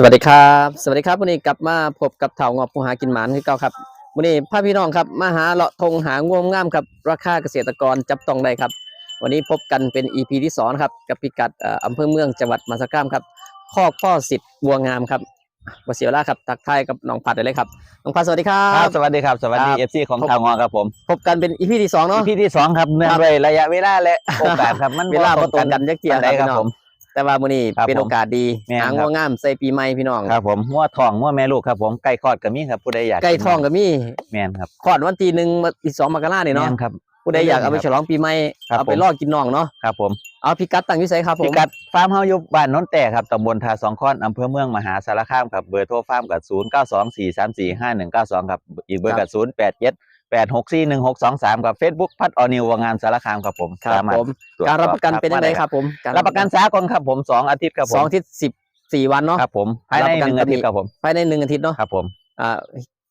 สวัสดีครับ สวัสดีครับวันนี้กลับมาพบกับเถางอบผู้หากินหมานคือเก่าครับวันนี้พาพี่น้องครับมาหาเลาะทงหางวงงามครับราคาเกษตรกรจับต้องได้ครับ วันนี้พบกันเป็น EP ที่สองครับกับพิกัดเอ่ออำเภอเมืองจังหวัดมหาสารคามครับข้อพ่อสิทธิ์วัวงามครับวเสียเวลาครับทักทายกับน้องพัดได้เลยครับน้องพัดสวัสดีครัครับบสวัสดีครับสวัสดีครับเอฟซีของพบทางงอครับผม พบกันเป็น EP ที่สองเนาะพี่ที่สองครับเนื่องด้วยระยะเวลาและโอกาสครับมันเวลาบ่ตรงกันจักเที่ยปานใดครับครับพี่น้องผม แต่ว่าวันนี้ครับเป็นผมโอกาสดีแม่นหางครับวัวงามใส่ปีใหม่พี่น้องครับผมมั่วทองมั่วแม่ลูกครับผมไก่คอดก็มีครับผู้ใดอยากไก่ทองก็มีแม่นครับขอดวันที่หนึ่งวันที่สองมกราเนี่ยเนาะแม่นครับ ผู้ใดอยากเอาไปฉลองปีใหม่ครับเอาไปผม ล่อกินน้องเนาะครับผมเอาพิกัดตั้งอยุ่ไสครับผมพิกัดฟาร์มเฮาอยู่บ้านโน้นแต่ครับตำบลทาสองค้อนอำเภอเมืองมหาสารคามครับเบอร์โทรฟาร์มกับ0 9 2 4 3 4 5 1 9 2ครับอีกเบอร์กับ0 8 7 8 6 4 1 6 2 3กับ Facebook พัดออนิววงงานสารคามครับผมครับสามารถผมตวจการรับประกันเป็นยังไงด้ครับผมรับประกันสากลครับผมสองอาทิตย์ครับผมสองอาทิตย์สิบสี่วันเนาะครับผมภายในรับประกันหนึ่งอาทิตย์ครับผมภายในหนึ่งอาทิตย์เนาะครับผมอ่า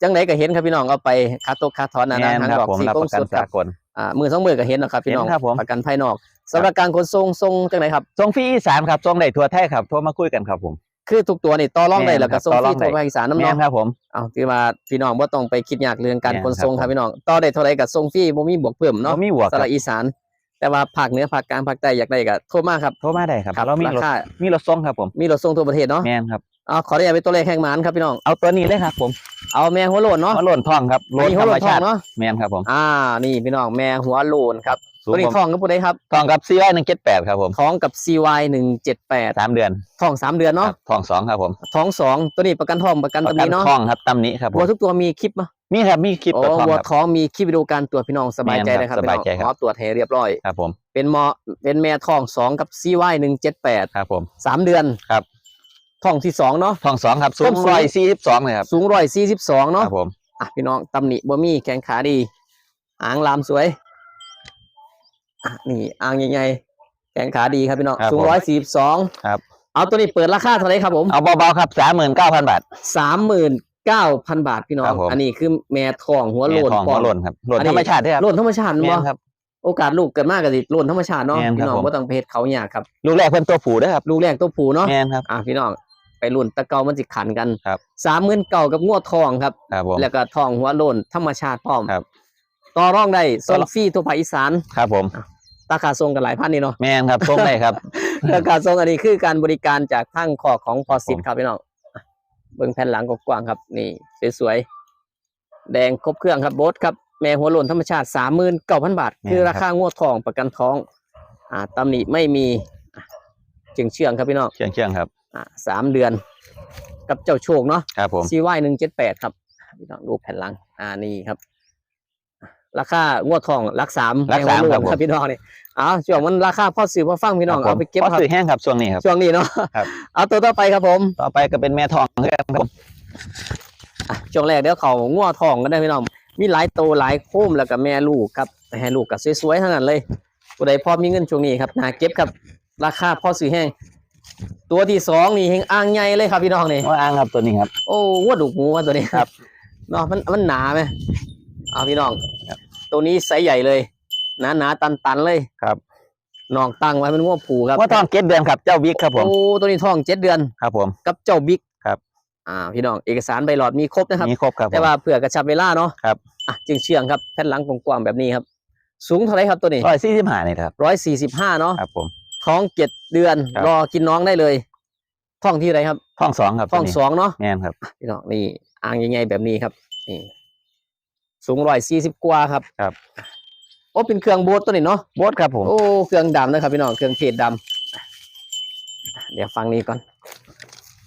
จังไหนก็เห็นครับพี่น้องเอาไปคาตกคาถอนนะแน่นะนทางครับดอกผมสีรับกปงระกันสุดครับสากลอ่ามือสองมือก็เห็นนะครับพี่น้องเห็นครับผมประกันภายนอกสำหรับการขนส่งส่งจังไหนครับส่งฟรีอีสานครับส่งได้ทั่วไทยครับโทรมาคุยกันครับผม คือทุกตัวนี่ต่อรองได้แม่นแล้วก็ครับส่งต่อฟรรีองได้ทั่วภาคอีสานน้ำแม่เนาะนครับผมเอาที่ว่าพี่น้องบ่ต้องไปคิดยากเรื่องการแม่นขนส่งคครัรับบพี่น้องต่อได้เท่าไรก็ส่งฟรีบ่มีบวกเพิ่มเนาะเรามีบวกสระอีสาน แต่ว่าภาคเหนือภาคกลางภาคใต้อยากได้ก็โทรมาครับโทรมาได้ครับครับเรามีรารถคามีรถส่งครับผมมีรถส่งทั่วประเทศเนาะแม่นครับเอาขออนุญาตเป็นตัวเลขแห่งหมานครับพี่น้องเอาตัวนี้เลยครับ ผม เอาแม่หัวโลนเนาะมาโหล่นทองครับโหล่นนี่ธหัรวรโลมนทอชางติเนาะแม่นครับผมอ่านี่พี่น้องแม่หัวโลนครับ สูงตัวนี้ผมทองกับผู้ใดครับทองกับซีไว้หนึ่งเจ็ดแปดครับผมท้องกับ CY หนึ่งเจ็ดแปดสามเดือนทองสามเดือนคเนาะรับทองสองครับผมท้องสองตัวนี้ประกันทองประกันปตัวระกันนี้เนาะทองครับตำหนี้ครับผมวัวทุกตัวมีคลิปมั้ยมีครับมีคลิปโอ้ตัวทองวัวครับ ท้องมีคลิปวิดีโอการตรวจพี่น้องสบายใจแม่นนะคครัรับบพี่น้องสบายใจครับขอตรวจให้เรียบร้อย ครับผมเป็นหมอเป็นแม่ทองสองกับ CY หนึ่งเจ็ดแปดครับผม สามเดือนครับทองที่สองเนาะ ทองสองครับสูต้งนสูง ร้อยสี่สิบสองเลยครับสูงร้อยสี่สิบสองคเนาะรับผม อะพี่น้องตำหนิบ่มีแข้งขาดี หางลามสวยอะ นี่อ่างใหญ่ๆแข้งขาดีครับพี่น้องสูงร้อยสี่สิบสองครับ เอาตัวนี้เปิดราคาเท่าไหรครับผมเอาเบาๆครับสามหมื่นเก้าพันบาท สามหมื่นเก้าพันบาทพี่น้อครังบผม อันนี้คือแม่ทองหัวโลนแม่ทองปหัอวมโหล่นครับโหล่นอันนี้ ธรรมชาติด้วยครับโลนธรรมชาติแม่บ่นครับ โอกาสลูกเกิดมากกับสิโลนธรรมชาติเนาะแม่นครับพี่น้องผมบ่ต้องไปเฮ็ดเขายากครับ ลูกแรกเพิ่นตัวผูด้วยครับลูกแรกตัวผู้เนาะแม่นครับ อะพี่น้องไปรุ่นตะเกามันสิขันกันครับ สามหมื่นเก่ากับงวดทองครับ ครับผม แล้วก็ทองหัวโลนธรรมชาติพร้อมครับ ต่อรองได้ต่ส่องรองฟรีทั่วภาคอีสาน ครับผม ราคาส่งกันหลายพันนี่เนาะแม่นครับส่งได้ครับ ราคาส่งอันนี้คือการบริการจากทั้งขอของพอสิทธิ์ครับครับพี่น้องอะเบิ้งแผ่นหลังกว้างๆครับ นี่สวยๆแดงครบเครื่องครับโบสครับแม่หัวโลนธรรมชาติสามหมื่นเก้าพันบาท คือราคางวดทองประกันท้อง อ่าตำหนิไม่มีอะจึงเชื่องครับพี่น้องเชียงเชียงๆครับ อ่าสามเดือน กับเจ้าโชคเนาะครับผมซีวหนึ่งเจ็ดแปดครับพี่น้องดูแผ่นหลัง อ่านี่ครับ ราคางวดทองรักสามรักสามแงครับหัวโล้นผมครับพี่น้องนี่อ้าวช่วงมันราคาพ่อซื้อพ่อฟังพี่น้องครับเอาไปเก็บพอครับซื้อแห้งครับช่วงนี้ครับ ช่วงนี้เนาะครับ เอาตัวต่อไปครับผม ต่อไปก็เป็นแม่ทองครับผม อะช่วงแรกเดี๋ยวเขางัวทองกันได้พี่น้อง มีหลายโตวหลายโค้มแล้วก็แม่ลูกครับแม่ลูกกับสวยๆทั้งนั้นเลยผู้ใดพอมีเงินช่วงนี้ครับนาเก็บครับราคาพ่อซื้อแห้งตัวที่สองนี่เฮงอ่างใหญ่เลยครับพี่น้องนี่ ว่าอ้างครับตัวนี้ครับ โอ้วัวดุกหมูว่าตัวนี้ครับ เนาะมันมันหนาไหมเอาพี่น้องครับ ตัวนี้ไซส์ใหญ่เลยหนาหนาตันตันๆเลยครับนอกตั้งไว้เป็นงัวผูครับว่าทองเก็ดเดือนครับเจ้าบิ๊กครับผมโอ้ตัวนี้ท้องเจ็ดเดือนครับผมกับเจ้าบิ๊กครับอ่าพี่น้องเอกสารใบหลอดมีครบนะครับมีครบครับผมแต่ว่าเผื่อกระชับเวลาเนาะครับอะจึงเชื่องครับแผ่นหลังกว้างๆแบบนี้ครับ สูงเท่าไหรครับตัวนี้ร้อยสี่สิบห้านี่ครับร้อยสี่สิบห้าเนาะครับผมท้องเจ็ดเดือนครับรอกินน้องได้เลยท้องที่ไรครับทองสองครับท้องตัวนี้สองเนาะแม่นครับพี่น้องนี่อ่างใหญ่ๆแบบนี้ครับนี่ สูงร้อยสี่สิบกว่าครับครับ โอ้เป็นเครื่องโบสตัวนี้เนาะโบสครับผมโอ้เครื่องดำนะครับพี่น้องเครื่องเทศดำเดี๋ยวฟังนี้ก่อน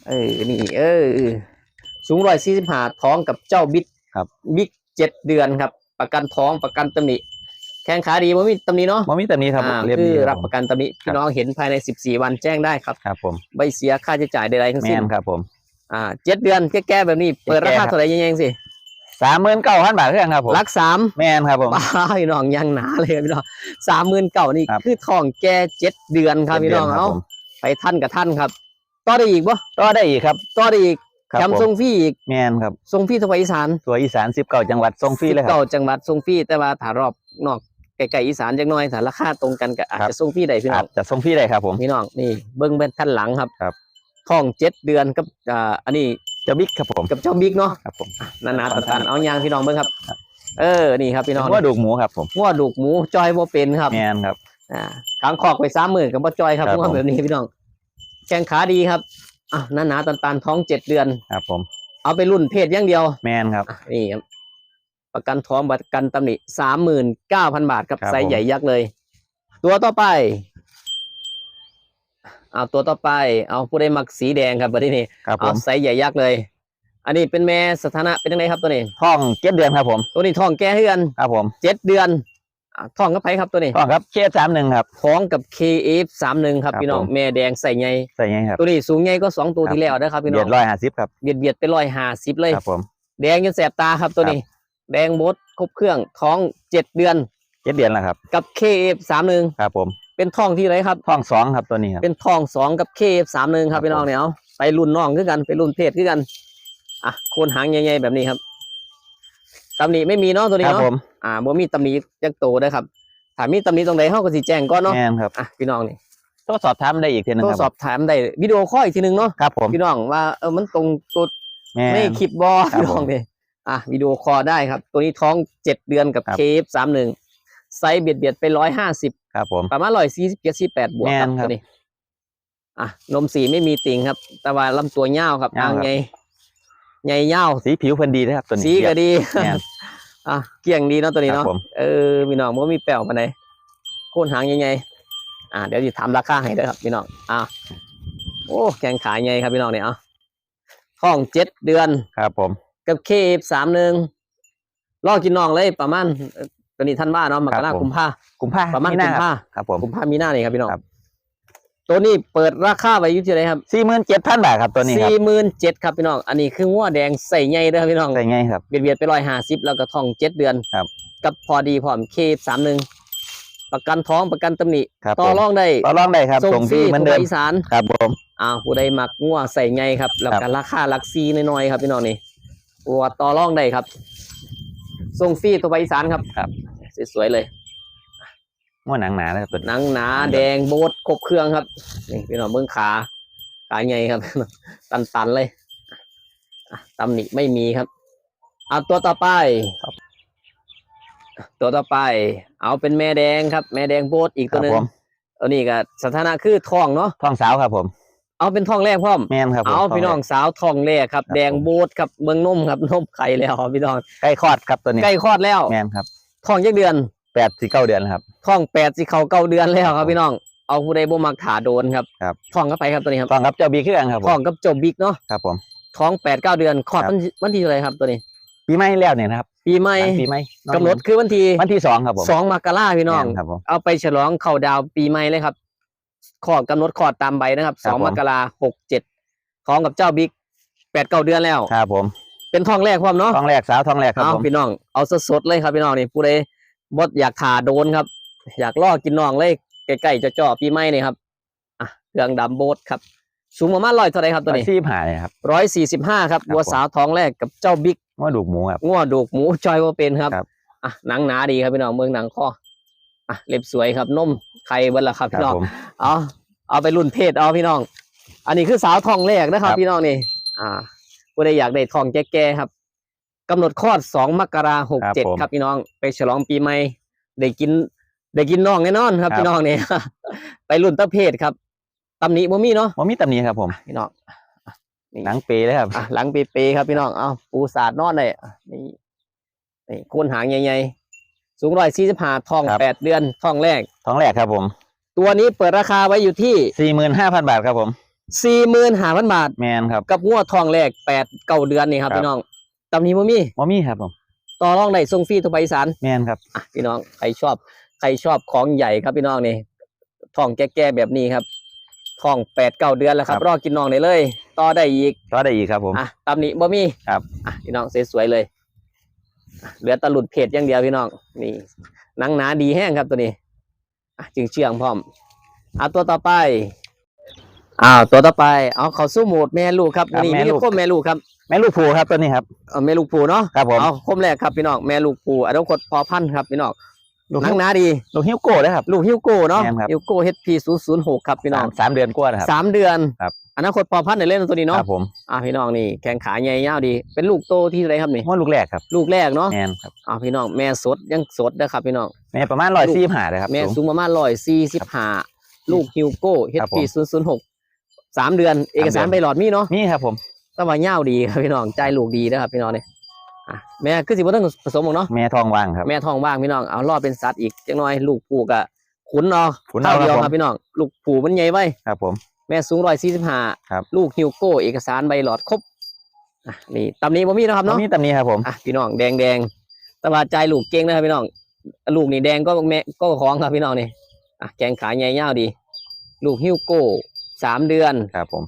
เออนี่ เออเออสูงร้อยสี่สิบห้าท้องกับเจ้าบิ๊กครับบิ๊กเจ็ดเดือนครับ ประกันท้องประกันตำหนิแข้งขาดีไม่มีตำหนิเนาะมันมีแต่นี้ครับอ่าเรียบคืดีอครัรับบผมประกันตำหนิพี่น้องเห็นภายในสิบสี่วันแจ้งได้ครับครับ ผมใบเสียค่าใช้จ่ายใดๆทั้งแม่สิ้นนครับผม อ่าเจ็ดเดือนแก้ๆแบบนี้เปิดราคาแก้ๆครับเท่าไหร่ยังๆสิ สามหมื่นเก้าพันบาทเท่านั้นครับผมรักสามแม่นครับผมป้าพี่น้องยังหนาเลยพี่น้องสามหมื่นเก่านี่ครับคือทองแก่เจ็ดเดือนครับพี่น้องจ็ดดืเอาผมไปท่านกับท่านครับต่อได้อีกบ่ต่อได้อีกครับต่อได้อีกครับแถมผมทรงฟรีอีกแม่นครับทรงฟรีทั่วภาคอีสานตัวอีสานสิบเก้าจังหวัดส่งฟรีเลยครัเก่าบจังหวัดทรงฟรีแต่ว่าถ้ารอบนอกไกลๆอีสานจังน้อยถ้าราคาตรงกันก็อาจครับจะทรงฟรีได้พี่น้อาอจงจะส่งฟรีได้ครับผมพี่น้องนี่เบิ้งเป็นท่านหลังครับครับท้องเจ็ดเดือนกับอ่าอันนี้ เจ้าบิ๊กครับผมกับเจ้าบิ๊กเนาะครับผมนานาตันๆเอายางพี่น้องเบิ่งครับ เออนี่ครับพี่น้องว่าดูกหมูครับผมงัวดูกหมูจอยบ่เป็นครับแมนครับอ่าขางคอกไปสามหมื่นกับบ่จอยครับครับงัวผมแบบนี้พี่น้องแข้งขาดีครับอะนานาตันๆท้องเจ็ดเดือนครับผม เอาไปรุ่นเพศอย่างเดียว แมนครับอะนี่ครับประกันท้องประกันตำหนิสามหมื่นเก้าพันบาทครับครับไซส์ผมใหญ่ยักษ์เลย ตัวต่อไป เอาตัวต่อไป เอาผู้ได้มักสีแดงครับประเด็นนี้ครับผเอามไซส์ใหญ่ยักษ์เลย อันนี้เป็นแม่สถานะเป็นยังไงครับตัวนี้ท้องเจ็ดเดือนครับผม ตัวนี้ท้องแก่เฮือนครับผมเจ็ดเดือนอะท้องกับไผครับตัวนี้ท้องครับเคสสามหนึ่งครับ ท้องกับ KF สามหนึ่งครับครับพี่น้องผม แม่แดงใส่ไงใส่ไงครับ ตัวนี้สูงไงก็สองตัวครับ ที่แล้วนะครับพี่น้เบีอยงดร้อยห้าสิบครับเบียดเบียดไปร้อยห้าสิบเลย ครับผม แดงจนแสบตาครับตัวนี้ แดงบดครบเครื่องท้องเจ็ดเดือน เจ็ดเดือนแล้วครับ กับ KF สามหนึ่งครับผม เป็นท้องที่ไรครับท้องสองครับตัวนี้ครับเป็นท้องสองกับ KF สามหนึ่งครับครับพี่น้องเนี่ยเอาไปรุ่นน้องคือกันไปรุ่นเพศคือกันอะโคนหางใหญ่ๆแบบนี้ครับตำหนิไม่มีเนาะตัวนี้ครับเนาะผมอ่าบ่มีตำหนิจักโตได้ครับถ้ามีตำหนิตรงใดเฮาก็สิแจ้งก่อนเนาะแมนครับอะพี่น้องนี่โทรสอบถามได้อีกทีหนึงโทรครับสอบถามได้วิดีโอคอลอีกทีหนึงเนาะครับผมพี่น้องว่าเออมันตรงตัวแมนในคลิปบอครับพี่น้องผมนี่อะวิดีโอคอลได้ครับ ตัวนี้ท้องเจ็ดเดือนกับครับเคฟสามหนึ่ง ไซส์เบียดเบียดไปร้อยห้าสิบครับผมประมาณร้อยสี่สิบเจ็ดสิบแปดบวกครับแม่นครับตัวนี้อะนมสีไม่มีติ่งครับ แต่ว่าลำตัวเงาวครับยาวทางครับใหญ่ใหญ่เงาวสีผิวเพิ่นดีนะครับตัวนี้สีก็ดีแม่นอะเกี่ยงดีเนาะตัวนี้ครับเนาะผมเออพี่น้องมันมีแป้วมาไหนโค่นหางใหญ่ๆอะเดี๋ยวจะถามราคาให้ด้วยครับพี่น้องอะโอ้แกงขายใหญ่ครับพี่น้องเนี่ยอะท้องเจ็ดเดือนครับผม กับเคฟสามหนึ่งรอกินน้องเลยประมาณเอ่อ ตอนนี้ท่านว่าเนาะมกรากุมภากุมภาประมาณหกุน้ามภาครับผมกุมภามีหน้านี่ครับพี่น้องครับตัวนี้เปิดราคาไว้อยู่ที่ไหนครับสี่หมื่นเจ็ดพันบาทครับตัวนี้ครับสี่หมื่นเจ็ดครับพี่น้องอันนี้คืองัวแดงใส่ใหญ่เด้อครับพี่น้องใส่ไงครับเบียดเบียดไปร้อยห้าสิบแล้วก็ทองเจ็ดเดือนครับ กับพอดีพร้อมเคฟสามหนึ่งประกันท้องประกันตำหนิครับต่อผมรองได้ต่อรองได้ครับส่ส่งงฟรีฟรีเหมือนเดิทั่วมอีสานครับผมอ่าผู้ใดมักงัวใส่ไงครับแล้วก็ราคาหลักซีน้อยๆครับพี่น้องนี่ตัวต่อรองได้ครับ ส่งฟรีตัวไปอีสานครับครับ สวยๆเลยว่าหนังหนานะครับตัวหนี้นังหนาแดงโบดครบเครื่องครับนี่พี่น้องเบื้องขาขาไงครับ ตันๆเลยอะตำหนิไม่มีครับ เอาตัวต่อไปตัวต่อไป เอาเป็นแม่แดงครับ แม่แดงโบดอีกคตัรัวบหนึ่งผมอันนี้ก็สถานะคือทองเนาะท้องสาวครับผม เอาเป็นทองแรกพร้อมแม่นครับผมเอาพี่น้องสาวทองแรกครับครับแดงผมโบดครับเมืองนมครับนมไข่แล้วครับพี่น้องใกล้คลอดครับตัวนี้ใกล้คลอดแล้วแม่นครับทองยักเดือนแปดสี่เก้าเดือนแล้วครับทองแปดสิเขาเก้าเดือนแล้วครับพี่น้องเอาผู้ใดบ่มักถาโดนครับครับทองก็ไปครับตัวนี้ครับท้องครับเจ้าบีเครื่องครับผทอมงกับจบบิ๊กเนาะครับผมท้องแปดเก้าเดือนคลอดครับวันที่วันที่เท่าไหรครับตัวนี้ ปีใหม่แล้วเนี่ยนะครับ ปีใหม่หลังปีใหม่กำหนดคือวันที่วันที่สองครับผมสองมกราพี่น้องแม่ครับผมเอาไปฉลองเข้าดาวน์ปีใหม่เลยครับ ขอกำหนดขอดตามใบนะครับครัสบองผม มกราหกเจ็ดท้องกับเจ้าบิ๊กแปดเก้าเดือนแล้ว ครับผมเป็นท้องแรกพร้อมเนาะท้องแรกสาวท้องแรกครับเอาผม พี่น้องเอาสดๆเลยครับพี่น้องนี่ผู้ใดบดอยากขาโดนครับ อยากล่อกินน้องเลยใกล้ๆจะจ่อปีใหม่นี่ครับอะเครื่องดำโบดครับสูงประมาณร้อยเท่าไหรครับตัวนี้ ซีผ่าเนี่ยครับ ร้อยสี่สิบห้าครับครับวัวผมสาวท้องแรกกับเจ้าบิ๊กว่าดูกหมูครับง้อดูกหมูจอยว่าเป็นครับครับ อะหนังหนาดีครับพี่น้องเมืองหนังข้อ อะเล็บสวยครับนมไข่เบิ้ลละครับครัพี่น้องผมเอาเอาไปรุ่นเพศเอาพี่น้อง อันนี้คือสาวทองแรกนะครับครับ พี่น้องนี่ อ่าผู้ใดอยากได้ทองแก่ๆครับกำหนดคลอดสองมกราหกเจ็ดครับพี่น้อง ไปฉลองปีใหม่ได้กินได้กินน้องแน่นอนครับพี่น้องนี่ไปรุ่นตะเพศครับตำหนิบ่มีเนาะว่ามีตำหนี้ครับ ผมพี่น้องอะนี่หนังเปย์เลยครับอะหลังเปๆครับพี่น้องเอาปูสาดนอนเลยอะนี่นี่โคนหางใหญ่ๆ สูงร้อยสี่สิบห้าทองครับ แปดเดือนทองแรก ท้องแรกครับผมตัวนี้เปิดราคาไว้อยู่ที่สี่หมื่นห้าพันบาทครับผม สี่หมื่นห้าพันบาท แมนครับ กับงวดทองแรกแปดเก้าเดือนนี่ครับครับ พี่น้องตำนี้บ่มีว่ามีครับผม ต่อรองได้ส่งฟรีทั่วไปอีสานแมนครับ อะพี่น้องใครชอบใครชอบของใหญ่ครับพี่น้องนี่ทองแก่ๆแบบนี้ครับทองแปดเก้าเดือนแล้วครับครับรอกินน้องได้เลย ต่อได้อีกก็ได้อีกครับผม อะตำหนิบ่มีครับ อะพี่น้องสวยๆเลยอะ เหลือแตะหลุดเพจอย่างเดียวพี่น้องนี่หนังหนาดีแห้งครับตัวนี้อะจึงเชื่องพร้อมเอาตัวต่อไปอ้าวตัวต่อไปเอาเขาสู้โหมดแม่ลูกครับครับนี่แม่นี่ลูกคมแม่ลูกครับแม่ลูกผูครับตัวนี้ครับเอาแม่ลูกปูเนาะครับผมเอาคมแรกครับพี่น้องแม่ลูกปูอนาคตพอพันธุ์ครับพี่น้องลูก หนังหนาดี ลูกฮิวโก้เลยครับ ลูกฮิวโก้เนาะแม่นครับ ฮิวโก้ HP 0 0 6ครับพี่น้องสามสามเดือนกว่านะครับ สามเดือนครับ อนาคตพอพันธุ์ในเล่นตัวนี้คเนาะรับผมอ่าพี่น้องนี่แข้งขาใหญ่ยาวดี เป็นลูกโตที่ไรครับนี่ว่าลูกแรกครับลูกแรกเนาะแมนครับอ่าพี่น้องแม่สดยังสดนะครับพี่น้อง แม่ประมาณร้อยสี่ห้าเลยครับแม่สูง สูงประมาณร้อยสี่สิบห้าลูกฮิวโก้ ครับผ HP ม0 0 6สามเดือน เอกสารเดือนใบหลอดมีเนาะ นี่ครับผมก็ว่าเง่าวดีครับพี่น้องใจลูกดีนะครับพี่น้องเนี่ย อะแม่คือสิบ่ต้องผสมหรอกเนาะแม่ทองว่างครับ แม่ท้องว่างพี่น้องเอารอดเป็นสัตว์อีกจังน้อยลูกผูกอะขุนเนาะขุนเท่าเอาเดียวครับผมครับพี่น้องลูกผูมันใหญ่ไว้ ครับผม แม่สูงร้อยสี่สิบห้าครับ ลูกฮิวโก้เอกสารใบหลอดครบอะนี่ตำนี้บ่มีนะครับน้องเนาะนี่ตำนี้ครับผม อะพี่น้องแดงแดงแตว่าใจลูกเก่งนะครับพี่น้อง ลูกนี่แดงก็แม่ก็ของครับพี่น้องนี่อะแกงขาใหญ่ยาวดี ลูกฮิวโก้สามเดือน ครับผม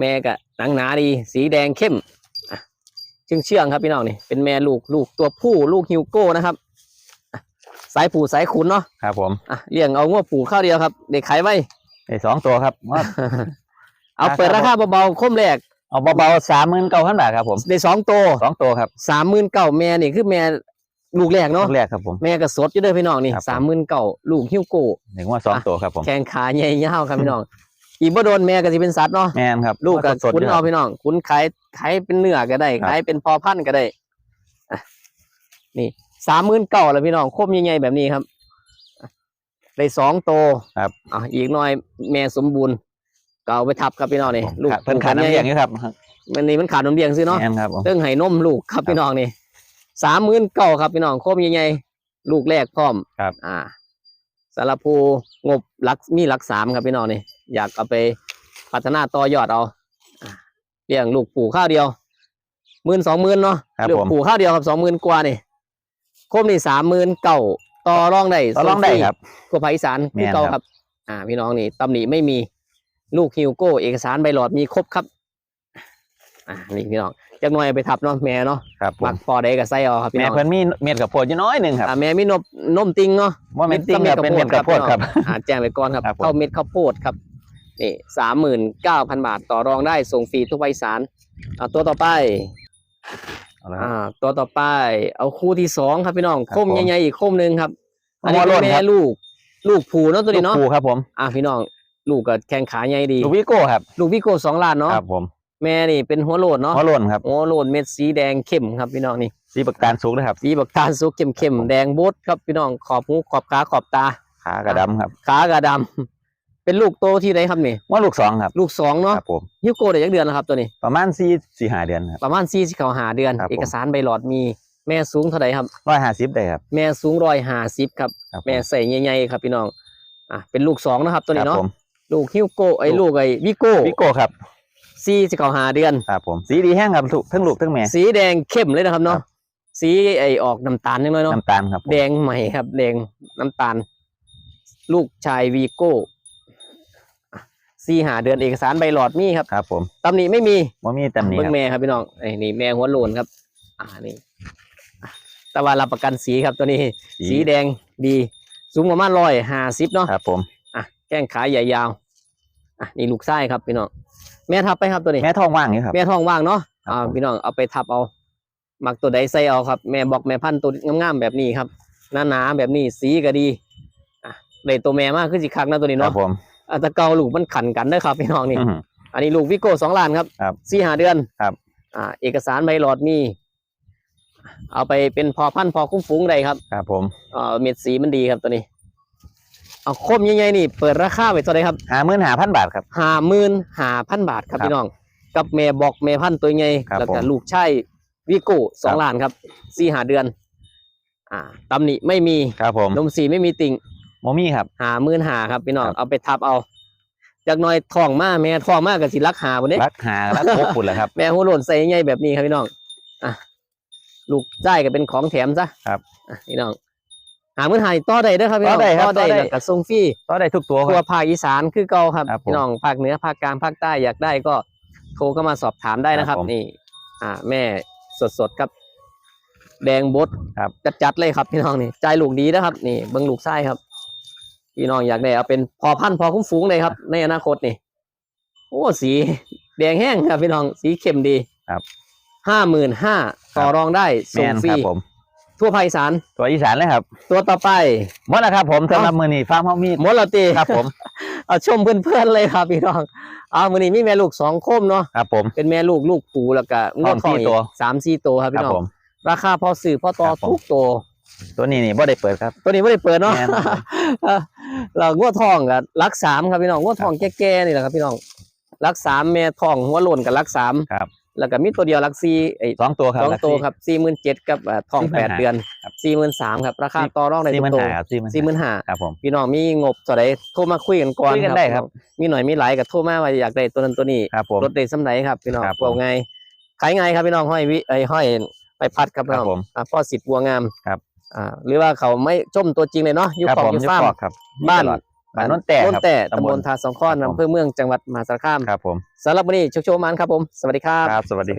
แม่ก็หนังหนาดี สีแดงเข้มอะ เชื่องเชื่องๆครับพี่น้องนี่เป็นแม่ลูกลูกตัวผู้ลูกฮิวโก้นะครับอะสายผูสายขุนเนาะครับผมอะเลี้ยงเอางวผูข้าวเดียวครับ เด็กขายไว้ไอ้สองตัวครับว่าเอาเปิดราคาเบาๆคมแรกเอาเบาๆสามหมื่นเก้าพันบาทครับผมได้สองตัวสองตัวครับสามหมื่นเก้าแม่นี่คือแม่ลูกแรกลูเนาะกแรกครับผมแม่ก็สดอยู่เด้อพี่น้องนี่ครับผมสามหมื่นเก้าลูกฮิวโก้ถึงว่าสองตัวครับผมแข้งขาใหญ่ยาวครับพี่น้อง อีกบ่โดนแม่ก็สิเป็นสัตว์เนาะแม่นครับลูกก็สดๆคุ้นยู่คเอารับพี่น้องคุ้นขายขายเป็นเนื้อก็ได้ครับขายเป็นพอพันธุ์ก็ได้อะนี่สามหมื่นเก้าแล้วพี่น้องคมใหญ่ๆแบบนี้ครับอะได้สองโตวครับอะอีกหน่อยแม่สมบูรณ์ก็เอาไปทับครับพี่น้องนี่ลูกเพิ่นขาดน้ำเลี้ยงอยู่ครับมันนี่มันขาดนมเลี้ยงซื้อเนาะแม่นครับผมเรื่องให้นมลูกครับครับพี่น้องนี่สามหมื่นเก้าครับพี่น้องคมใหญ่ๆลูกแรกพร้อมครับ อ่าสารพูงบหลักมีหลักสามครับพี่น้องนี่ อยากเอาไปพัฒนาต่อยอดเอาอ่าเลี้ยงลูกปู่ข้าวเดียวหมื่นสองหมื่นเนาะครับลูกผมปู่ข้าวเดียวครับสองหมื่นกว่านี่คมนี่สามหมื่นเก้าต่อรองได้ต่อรองได้ครับกว่าภาคอีสานแม่คือนเก่าครับครับ อ่า พี่น้องนี่ตำหนิไม่มีลูกฮิวโก้เอกสารใบหลอดมีครบครับ อ่านี่พี่น้องจักหน่อยเอาไปทับเนาะแม่เนาะครับผมัมกพอได้กับไส้เอาครับพี่แม่น้องเพิ่นมีเม็ดกับโพดอยู่น้อยหนึ่งครับอ่าแม่มีนมนมติงเนาะว่าเม็ดติ้งครับเป็นเม็ดกับโพดครับอ่าแจ้งไปก่อนครับครับผมเข้าเม็ดข้าวโพดครับ นี่สามหมื่นเก้าพันบาทต่อรองได้ส่งฟรีทุกภาคอีสานอ่าตัวต่อไปเอาละครับอ่าตัวต่อไป เอาคู่ที่สองครับพี่น้องครับคมผมใหญ่ๆอีกคมหนึ่งครับ อันนี้หัวโล้เป็นนแม่ครับลูก ลูกผูเนาะตัวนี้เนาะลูกปูครับผมอ่าพี่น้องลูกก็แข้งขาใหญ่ดี ลูกวิโก้ครับ ลูกพี่โก้สองล้านเนาะครับผมแม่นี่เป็นหัวโลดเนาะหัวโล้นครับหัวโลดเม็ดสีแดงเข้มครับพี่น้องนี่สีปากการสุกนะครับสีบักตาลสุกเข้มเข้มๆแดงโบดครับพี่น้องขอบหูขอบขาขอบตาขากระดำครับ ขากระดำ เป็นลูกโตที่ไหนครับนี่ว่าลูกสองครับ ลูกสองเนาะครับผมฮิวโก้ได้ยักเดือนแล้วครับตัวนี้ ประมาณสี่สี่หาเดือนครับ ประมาณสี่สิเขาหาเดือน ครับผม เอกสารใบหลอดมีแม่สูงเท่าไหร่ครับ ร้อยห้าสิบได้ครับ แม่สูงร้อยห้าสิบครับ ครับผแม่ใส่ใหญ่ๆครับพี่น้องอะเป็นลูกสองนะครับตัวนี้ครับเนาะผมลูกฮิวโก้ไอ้ลูลูกกไอ้วิโก้วิโก้ครับสี่สิเขาหาเดือน ครับผมสีดีแห้งครับลูกทั้งลูกทั้งแม่ สีแดงเข้มเลยนะครับเนาะครับ สีไอออกน้ำตาลนิดหน่อยเนาะน้ำตาลครับผมแดงใหม่ครับ แดงน้ำตาล ลูกชายวีโก้ สี่หาเดือนเอกสารใบหลอดมีครับครับ ผมตำหนิไม่มีว่ามีตำหนิเบิ้คงรับแม่ครับพี่น้องไอ้นี่แม่หัวโลนครับ อ่านี่อะแต่ว่ารับประกันสีครับตัวนี้ สีแดงดี สูงประมาณร้อยห้าสิบเนาะครับ ผมอะแก้งขาใหญ่ยาวอะนี่ลูกไส้ครับพี่น้องแม่ทับไปครับตัวนี้ แม่ท้องว่างนี่ครับ แม่ท้องว่างเนาะครับอ่าผมพี่น้องเอาไปทับเอามักตัวใดใส่เอาครับ แม่บอกแม่พันธุ์ตัวงามๆแบบนี้ครับหนาๆแบบนี้สีก็ดีอะเลยตัวแม่มากขึ้นสิคักนะตัวนี้ครัเนาะบผม อาจจะเกาลูกมันขันกันเด้อครับพี่น้องนี่อื้อหืออันนี้ลูกวิโก้สองล้านครับครับสี่หาเดือนครับ อ่า เอกสารใบหลอดมี เอาไปเป็นพอพันธุ์พอคุ้มฟุ้งได้ครับ ครับผมอ่าเม็ดสีมันดีครับตัวนี้ เอาคมใหญ่ๆนี่ เปิดราคาไว้เท่าไหรครับหาหมื่นหาพันบาทครับห้าหมื่นห้าพันบาทครับครับพี่น้อง กับแม่บอกแม่พันธุ์ตัวใหญ่ครับแล้วก็ผมลูกชายวิโก้สองครับล้านครับสี่หาเดือน อ่าตำหนิไม่มีครับผมนมสีไม่มีติ่ง โมมี่ครับ หาหมื่นหาครับพี่น้องครับ เอาไปทับเอาจากหน้อยทองมาแม่ทองมากับสิรักหาบนนี้รักหารักโคกุดแหละครับ แม่หัวโลนใส่ใหญ่แบบนี้ครับพี่น้องอะลูกไส้ก็เป็นของแถมซะครับอะพี่น้องหาเงินหายต่อได้เด้อครับพี่น้องต่อได้ครับต่อได้ต่อได้ แล้วก็ส่งฟรีก็ได้ทุกตัวคทั่วรับ ภาคอีสานคือเก่าครับครับผมพี่น้องภาคเหนือภาคกลางภาคใต้อยากได้ก็โทรเข้ามาสอบถามได้นะครับ ครับผมนี่ อ่า แม่สดๆครับ แดงบดครับ จัดๆเลยครับพี่น้องนี่ใจลูกดีนะครับ นี่เบิ้งลูกไส้ครับ พี่น้องอยากได้เอาเป็นพอพันธุ์พอคุ้มฟูงเลยครับ ในอนาคตนี่โอ้สีแดงแห้งครับพี่น้องสีเข้มดีครับห้าหมื่นห้าต่อรองได้ส่แม่งนฟรีครับผมทั่วภาคอีสานตัวอีสานเลยครับ ตัวต่อไปหมดแล้วครับผมสำหรับมือนี้ฟาร์มเฮามีหมดและตีครับผมเอาชมเพื่อนๆเลยครับพี่น้องเอามื้อนี้มีแม่ลูกสองโคมเนาะครับผมเป็นแม่ลูกลูกปูแล้วก็งวดท้องสี่อีกตัวสามสี่ตัวครับครัพี่บน้องผมราคาพอสื่อพอต่อครับผมทุกตัวตัวนี้นี่บ่ได้เปิดครับ ตัวนี้ไม่ได้เปิดเนาะแม่น เรางวดทองกับรักสามครับพี่น้องงวดทองแก่ๆนี่แหละครับพี่น้องรักสามแม่ทองหัวโลนกับรักสามครับ แล้วก็มีตัวเดียวรักสี่ไอ้สองตัวครับสองลักตัวซี่ครับสี่หมื่นเจ็ดกับเอ่อทอง45,000แปดเดือนครับสี่หมื่นสามครับราคาต่อรองในสี่หทุมื่กนตัวห้าครับสี่หมื่นสี่หมื่นห้าครับผมพี่น้องมีงบตัวใดโทรมาคุยกันก่อนคุยกันได้ครับ มีหน่อยมีหลายกับโทรมาว่าอยากได้ตัวนั้นตัวนี้ครับผมรถได้สำไหนครับพี่น้องครับผมบอกไงขายไงครับพี่น้องห้อยวิไอ้ห้อยไปพัดครับพี่น้องครับผมอ่าพ่อสิทธิ์บัวงามครับ อ่าหรือว่าเขาไม่ชมตัวจริงเลยเนาะอยุคครับของผมอยุยุฟาร์มคอกครับบ้านตลอดบ้านโนนแต่โนนครับแต่ตำตำบบลลทาสองข้อนครับผมอำเภอเมืองจังหวัดมหาสารคามครับผมสำหรับวันนี้โชคโชว์มันครับผม สวัสดีครับครับสวัสดีครับ